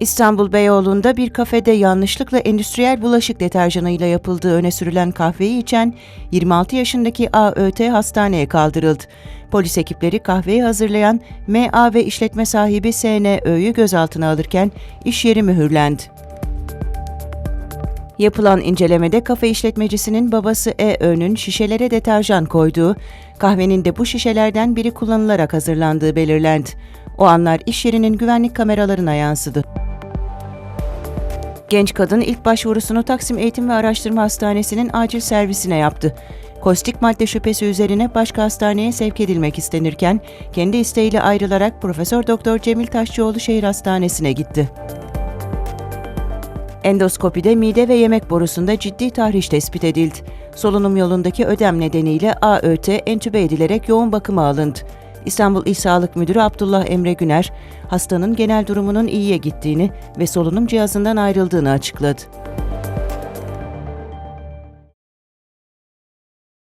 İstanbul Beyoğlu'nda bir kafede yanlışlıkla endüstriyel bulaşık deterjanıyla yapıldığı öne sürülen kahveyi içen 26 yaşındaki AÖT hastaneye kaldırıldı. Polis ekipleri kahveyi hazırlayan MA ve işletme sahibi SNÖ'yü gözaltına alırken iş yeri mühürlendi. Yapılan incelemede kafe işletmecisinin babası EÖ'nün şişelere deterjan koyduğu, kahvenin de bu şişelerden biri kullanılarak hazırlandığı belirlendi. O anlar iş yerinin güvenlik kameralarına yansıdı. Genç kadın ilk başvurusunu Taksim Eğitim ve Araştırma Hastanesi'nin acil servisine yaptı. Kostik madde şüphesi üzerine başka hastaneye sevk edilmek istenirken kendi isteğiyle ayrılarak Profesör Doktor Cemil Taşçıoğlu Şehir Hastanesi'ne gitti. Endoskopide mide ve yemek borusunda ciddi tahriş tespit edildi. Solunum yolundaki ödem nedeniyle AÖT entübe edilerek yoğun bakıma alındı. İstanbul İl Sağlık Müdürü Abdullah Emre Güner, hastanın genel durumunun iyiye gittiğini ve solunum cihazından ayrıldığını açıkladı.